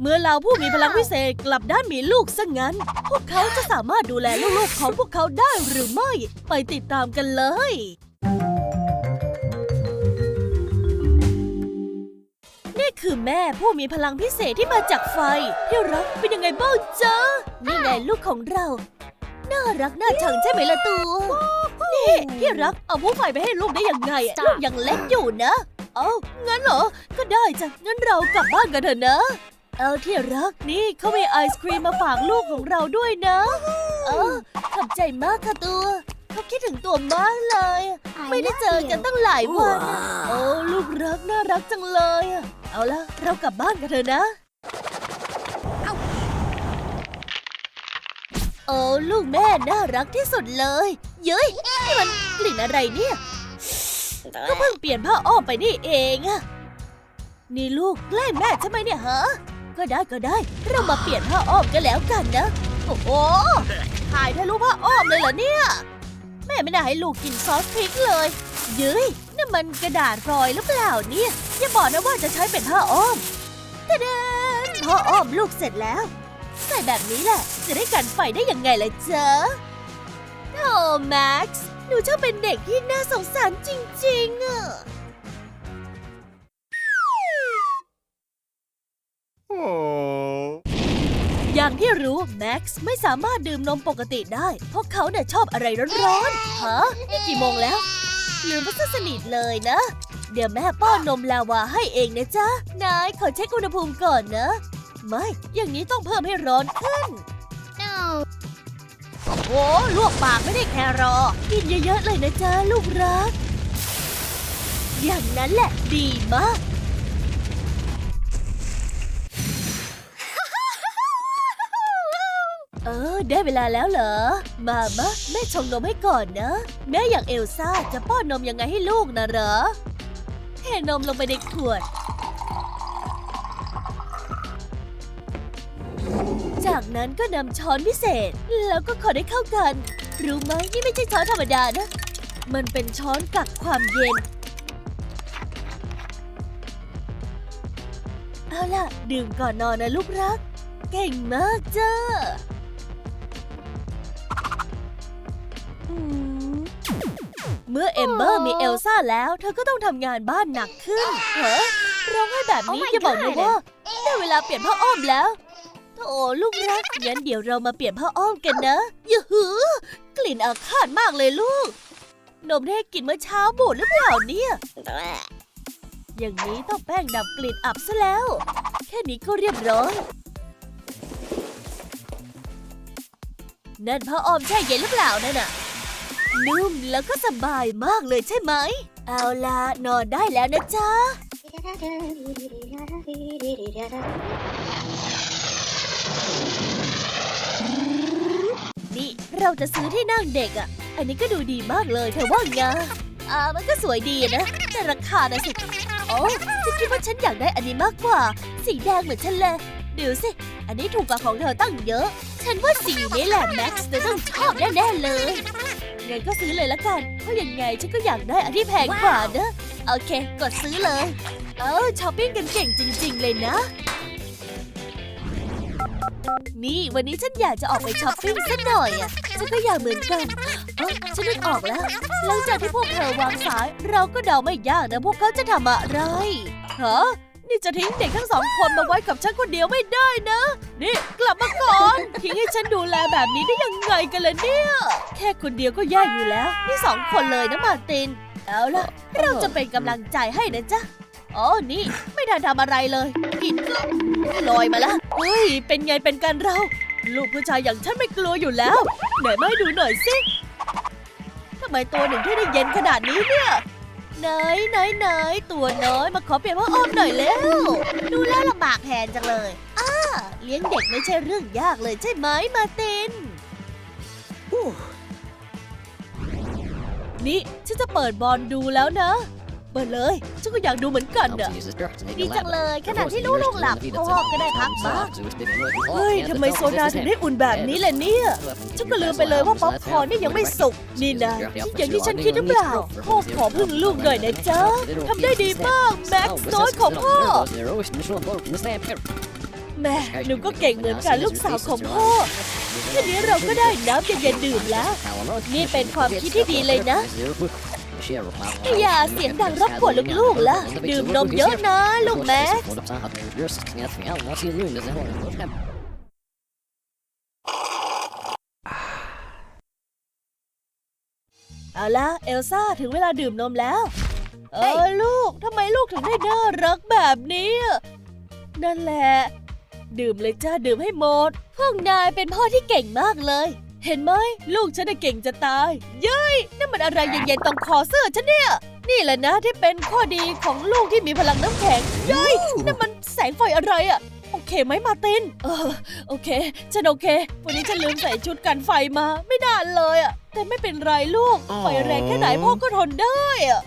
เมื่อเราผู้มีพลังวิเศษกลับด้านมีลูกซะงั้น พวกเขาจะสามารถดูแลลูกๆของพวกเขาได้หรือไม่ ไปติดตามกันเลย นี่คือแม่ผู้มีพลังพิเศษที่มาจากไฟที่รักเป็นยังไงบ้างจ๊ะนี่ไงลูกของเรา น่ารักน่าชังใช่ไหมล่ะตัวนี่ที่รักเอาผู้ไฟไปให้ลูกได้ยังไงอะลูกยังเล็กอยู่นะ เอ้างั้นเหรอก็ได้จ้ะงั้นเรากลับบ้านกันเถอะนะ เอาที่รักนี่เขามีไอศครีมมาฝากลูกของเราด้วยนะ เออขอบใจมากค่ะตัวเขาคิดถึงตัวมากเลย ไม่ได้เจอกันตั้งหลายวันโอ้ลูกรักน่ารักจังเลยอะเอาละเรากลับบ้านกันเถอะนะโอ้ลูกแม่น่ารักที่สุดเลย เย้ยนี่มันกลิ่นอะไรเนี่ย ก็เพิ่งเปลี่ยนผ้าอ้อมไปนี่เองอะนี่ลูกแกล้งแม่ใช่ไหมเนี่ยฮะ ก็ได้ก็ได้ เรามาเปลี่ยนผ้าอ้อมกันแล้วกันนะ โอ้โหถ่ายทะลุผ้าอ้อมเลยเหรอเนี่ย แม่ไม่น่าให้ลูกกินซอสพริกเลยเย้ยนั่นมันกระดาษฟอยหรือเปล่าเนี่ยอย่าบอกนะว่าจะใช้เป็นผ้าอ้อมตะเดนผ้าอ้อมลูกเสร็จแล้ว ใส่แบบนี้แหละ จะได้กันไฟได้ยังไงล่ะจ๊โธ่แม็กซ์หนูชอบเป็นเด็กที่น่าสงสารจริงๆอะ อย่างที่รู้แม็กซ์ไม่สามารถดื่มนมปกติได้ เพราะเขาเนี่ยชอบอะไรร้อนๆ ฮะนี่กี่โมงแล้ว ลืมพัสนิทเลยนะ เดี๋ยวแม่ป้อนนมลาวาให้เองนะจ๊ะ นายขอเช็คอุณหภูมิก่อนนะ ไม่ อย่างนี้ต้องเพิ่มให้ร้อนขึ้น No. โอ้ลวกปากไม่ได้แค่รอ กินเยอะๆเลยนะจ๊ะลูกรัก อย่างนั้นแหละดีมาก เออ ได้เวลาแล้วเหรอ มามะแม่ชงนมให้ก่อนนะ แม่อย่างเอลซ่าจะป้อนนมยังไงให้ลูกนะเหรอเทนมลงไปในขวด จากนั้นก็นำช้อนพิเศษ แล้วก็คนให้เข้ากัน รู้ไหมนี่ไม่ใช่ช้อนธรรมดานะ มันเป็นช้อนกักความเย็น เอาล่ะ ดื่มก่อนนอนนะลูกรัก เก่งมากเจ้า เมื่อเอมเบอร์มีเอลซ่าแล้ว เธอก็ต้องทำงานบ้านหนักขึ้นเหรอร้องไห้แบบนี้ Oh my อย่าบอกนะว่าได้เวลาเปลี่ยนผ้าอ้อมแล้วโอ้ลูกรักงั้นเดี๋ยวเรามาเปลี่ยนผ้าอ้อมกันนะอย่าหือกลิ่นอาฆาตมากเลยลูก นมที่ให้กินเมื่อเช้าบูดหรือเปล่าเนี่ย อย่างนี้ต้องแป้งดับกลิ่นอับซะแล้ว แค่นี้ก็เรียบร้อยนั่นผ้าอ้อมแช่เย็นหรือเปล่านั่นน่ะ นุ่มแล้วก็สบายมากเลยใช่ไหม เอาล่ะนอนได้แล้วนะจ๊ะ นี่เราจะซื้อที่นั่งเด็กอะ อันนี้ก็ดูดีมากเลยเธอว่าไงอ่ามันก็สวยดีนะ แต่ราคานะสิ โอ้ฉันคิดว่าฉันอยากได้อันนี้มากกว่า สีแดงเหมือนฉันเลยเดี๋ยวสิ อันนี้ถูกกว่าของเธอตั้งเยอะ ฉันว่าสีนี้แหละแม็กซ์เธอต้องชอบแน่ๆเลย งั้นก็ซื้อเลยละกัน เพราะยังไงฉันก็อยากได้อันที่แพงกว่านะ โอเค กดซื้อเลย เออช้อปปิ้งกันเก่งจริง ๆ เลยนะ นี่วันนี้ฉันอยากจะออกไปช้อปปิ้งสักหน่อยอะฉันก็อยากเหมือนกัน เออฉันนึกออกแล้ว หลังจากที่พวกเธอวางสาย เราก็เดาไม่ยากนะพวกเขาจะทำอะไรฮะ นี่จะทิ้งเด็กทั้งสองคนมาไว้กับฉันคนเดียวไม่ได้นะ นี่กลับมาก่อน ทิ้งให้ฉันดูแลแบบนี้ได้ยังไงกันล่ะเนี่ย แค่คนเดียวก็แย่อยู่แล้ว นี่สองคนเลยนะมาติน เอาล่ะ เราจะเป็นกำลังใจให้นะจ๊ะอ๋อนี่ ไม่ทันทำอะไรเลยกินก็ลอยมาล้วเฮ้ย เป็นไงเป็นกันเรา ลูกผู้ชายอย่างฉันไม่กลัวอยู่แล้ว ไหนมาดูหน่อยสิทำไมตัวหนึ่งที่ได้เย็นขนาดนี้เนี่ย ไหนยหนยหนตัวน้อยมาขอเปลี่ยนผ้าอ้อมหน่อยเร็วดูแล้วลำบากแทนจังเลยอ้าเลี้ยงเด็กไม่ใช่เรื่องยากเลยใช่ไหมมาตินนี่ฉันจะเปิดบอลดูแล้วนะ เปิดเลย ฉันก็อยากดูเหมือนกันน่ะดีจังเลยขณะที่ลูกๆหลับพ่อก็ได้พักบ้างเฮ้ยทำไมโซดาถึงได้อุ่นแบบนี้ล่ะเนี่ย ฉันก็ลืมไปเลยว่าป๊อปคอร์นนี่ยังไม่สุก นี่นะอย่างที่ฉันคิดหรือเปล่าพ่อขอพึ่งลูกหน่อยนะจ๊ะทำได้ดีมากแม็กซ์น้อยของพ่อแม่หนูก็เก่งเหมือนกันลูกสาวของพ่อทีนี้เราก็ได้น้ำเย็นๆดื่มแล้ว นี่เป็นความคิดที่ดีเลยนะ อย่าเสียงดังรบกวนลูกๆล่ะ ดื่มนมเยอะนะ ลูกแม็กเอาละเอลซ่าถึงเวลาดื่มนมแล้ว เออลูกทำไมลูกถึงได้น่ารักแบบนี้อะนั่นแหละ ดื่มเลยจ้าดื่มให้หมด พวกนายเป็นพ่อที่เก่งมากเลย เห็นไหมลูกฉันน่ะเก่งจะตาย เย้ยนั่นมันอะไรเย็นๆตรงคอเสื้อฉันเนี่ย นี่แหละนะที่เป็นข้อดีของลูกที่มีพลังน้ำแข็งเย้ยนั่นมันแสงไฟอะไรอะโอเคไหมมาร์ตินเออโอเค ฉันโอเค วันนี้ฉันลืมใส่ชุดกันไฟมาไม่ได้เลยอะแต่ไม่เป็นไรลูก ไฟแรงแค่ไหนพ่อก็ทนได้อะ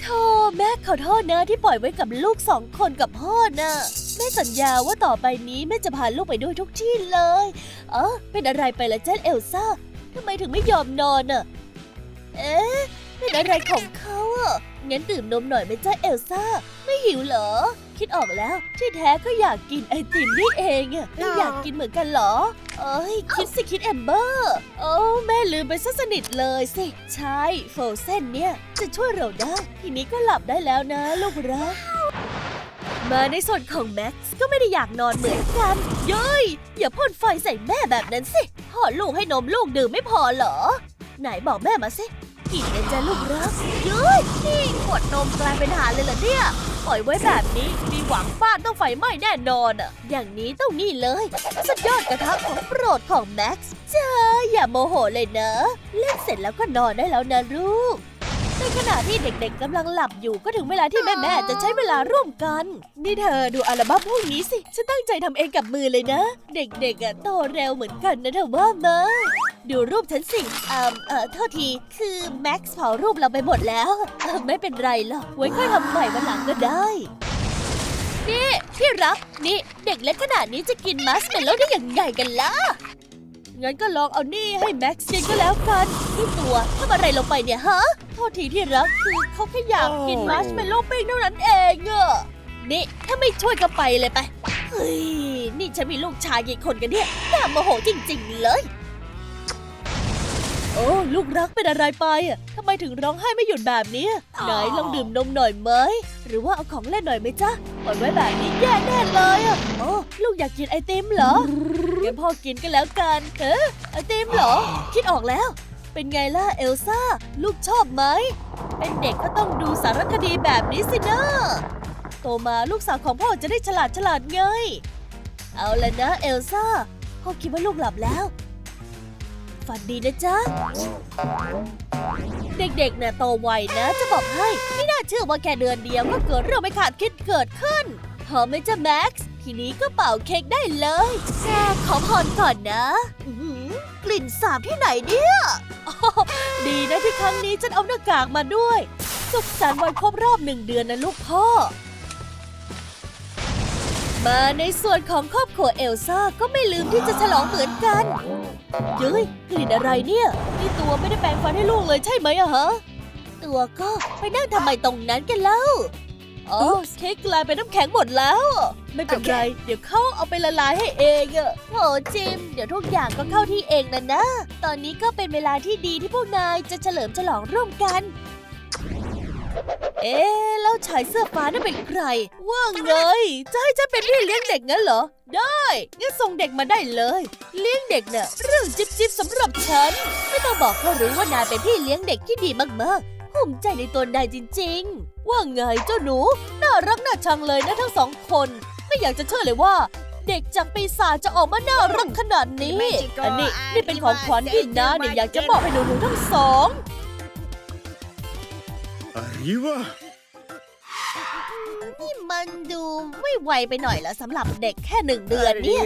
โธ่แม่ขอโทษนะที่ปล่อยไว้กับลูกสองคนกับพ่อนะ แม่สัญญาว่าต่อไปนี้แม่จะพาลูกไปด้วยทุกที่เลย เออเป็นอะไรไปละเจ้าเอลซ่าทำไมถึงไม่ยอมนอนอะเอ๊ะเป็นอะไรของเขาอะงั้นดื่มนมหน่อยไหมจ้าเอลซ่า ไม่หิวเหรอ คิดออกแล้วที่แท้ก็อยากกินไอติมนี่เองอะไม่อยากกินเหมือนกันเหรอ เอ้ยคิดสิคิดแอมเบอร์โอ้แม่ลืมไปซะสนิทเลยสิ ใช่โฟเซนเนี่ย จะช่วยเราได้ ทีนี้ก็หลับได้แล้วนะลูกรัก มาในส่วนของแม็กซ์ก็ไม่ได้อยากนอนเหมือนกัน เย้ย อย่าพ่นไฟใส่แม่แบบนั้นสิพ่อลูกให้นมลูกดื่มไม่พอเหรอ ไหนบอกแม่มาสิกินนจะลูกรักเย้ยนี่ขวดนมกลายเป็นฐานเลยเหรอเนี่ย ปล่อยไว้แบบนี้มีหวังบ้านต้องไฟไหม้แน่นอนอะ อย่างนี้ต้องนี่เลย สุดยอดกระทะของโปรดของแม็กซ์เจ้าอย่าโมโหเลยเนอะเล่นเสร็จแล้วก็นอนได้แล้วนะลูก ในขณะที่เด็กๆกำลังหลับอยู่ก็ถึงเวลาที่แม่ๆจะใช้เวลาร่วมกัน นี่เธอดูอัลบั้มพวกนี้สิ ฉันตั้งใจทำเองกับมือเลยนะ เด็กๆอะโตเร็วเหมือนกันนะเธอว่ามาดูรูปฉันสิอ่าเออโทษที คือแม็กซ์เผารูปเราไปหมดแล้ว ไม่เป็นไรหรอก ไว้ค่อยทำใหม่วันหลังก็ได้ นี่ที่รัก นี่เด็กเล็กขนาดนี้จะกินมัสเมลโล่ได้อยังไงกันล่ะ งั้นก็ลองเอานี่ให้แม็กซ์กินก็แล้วกันนี่ตัวทำอะไรลงไปเนี่ยฮะ โทษทีที่รักคือเขาแค่อยากกินมัชเมลโล่ปิ้งเท่านั้นเองอะนี่ถ้าไม่ช่วยก็ไปเลยไป เฮ้ย นี่ฉันมีลูกชายกี่คนกันเนี่ยน่าโมโหจริง ๆ เลย โอ้ลูกรักเป็นอะไรไปอะทำไมถึงร้องไห้ไม่หยุดแบบนี้ไหนลองดื่มนมหน่อยไหมหรือว่าเอาของเล่นหน่อยไหมจ๊ะปล่อยไว้แบบนี้แย่แน่เลยอะโอ้ลูกอยากกินไอติมเหรองั้นพ่อกินก็แล้วกันเอ๊ะไอติมเหรอ คิดออกแล้ว เป็นไงล่ะเอลซ่า ลูกชอบไหมเป็นเด็กก็ต้องดูสารคดีแบบนี้สินะโตมาลูกสาวของพ่อจะได้ฉลาดฉลาดไงเอาละนะเอลซ่าพ่อคิดว่าลูกหลับแล้ว ฝันดีนะจ๊ะ เด็กๆเนี่ยโตไวนะ จะบอกให้ไม่น่าเชื่อว่าแค่เดือนเดียวก็เกิดเรื่องไม่คาดคิดเกิดขึ้นพร้อมไหมจ๊ะแม็กซ์ทีนี้ก็เป่าเค้กได้เลยแค่ขอพรก่อนนะกลิ่นสาบที่ไหนเนี่ยดีนะที่ครั้งนี้ฉันเอาหน้ากากมาด้วย สุขสันต์วันครบรอบหนึ่งเดือนนะลูกพ่อ มาในส่วนของครอบครัวเอลซ่าก็ไม่ลืมที่จะฉลองเหมือนกันเย้ยกลิ่นอะไรเนี่ยนี่ตัวไม่ได้แปรงฟันให้ลูกเลยใช่ไหมอะฮะ ตัวก็ไปนั่งทำไมตรงนั้นกันเล่าอ๋อเค้กกลายเป็นน้ำแข็งหมดแล้ว ไม่เป็นไร เดี๋ยวเขาเอาไปละลายให้เองอะโหจิม เดี๋ยวทุกอย่างก็เข้าที่เองนะนะ ตอนนี้ก็เป็นเวลาที่ดีที่พวกนายจะเฉลิมฉลองร่วมกัน เอ๊ะแล้วชายเสื้อฟ้านั่นเป็นใคร ว่าไงจะให้ฉันเป็นพี่เลี้ยงเด็กงั้นเหรอ ได้งั้นส่งเด็กมาได้เลย เลี้ยงเด็กเน่ะเรื่องจิบจิบสำหรับฉัน ไม่ต้องบอกเขารู้ว่านายเป็นพี่เลี้ยงเด็กที่ดีมากๆภูมิใจในตัวนายจริง ๆ ว่าไงเจ้าหนู น่ารักน่าชังเลยนะทั้งสองคน ไม่อยากจะเชื่อเลยว่าเด็กจากปีศาจจะออกมาน่ารักขนาดนี้ อันนี้นี่เป็นของขวัญที่น้าเนี่ยอยากจะมอบให้หนูๆทั้งสอง Arriba. นี่มันดูไม่ไวไปหน่อยแล้วสำหรับเด็กแค่หนึ่งเดือนเนี่ย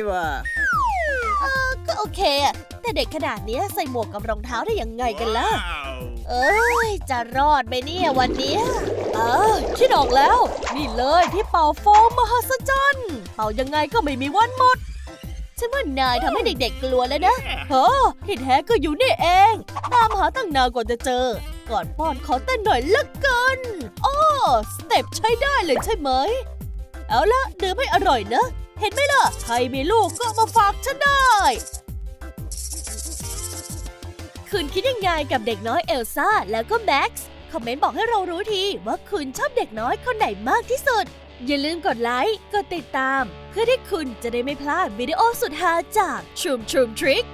ก็โอเคอะแต่เด็กขนาดเนี้ยใส่หมวกกับรองเท้าได้ยังไงกันล่ะ Wow. เอ้ย จะรอดไหมเนี่ยวันเนี้ยเออคิดออกแล้ว นี่เลยที่เป่าโฟมมหัศจรรย์ เป่ายังไงก็ไม่มีวันหมด ฉันว่านายทำให้เด็กๆกลัวแล้วนะเฮ้อที่แท้ก็อยู่นี่เอง ตามหาตั้งนานกว่าจะเจอ ก่อนป้อนขอเต้นหน่อยละกันอ้อสเต็ปใช้ได้เลยใช่ไหม เอาละดื่มให้อร่อยนะ เห็นไหมล่ะ ใครมีลูกก็มาฝากฉันได้ คุณคิดยังไงกับเด็กน้อยเอลซ่าแล้วก็แม็กซ์ คอมเมนต์บอกให้เรารู้ทีว่าคุณชอบเด็กน้อยคนไหนมากที่สุด อย่าลืมกดไลค์ กดติดตาม เพื่อที่คุณจะได้ไม่พลาดวิดีโอสุดฮาจาก Troom Troom Trick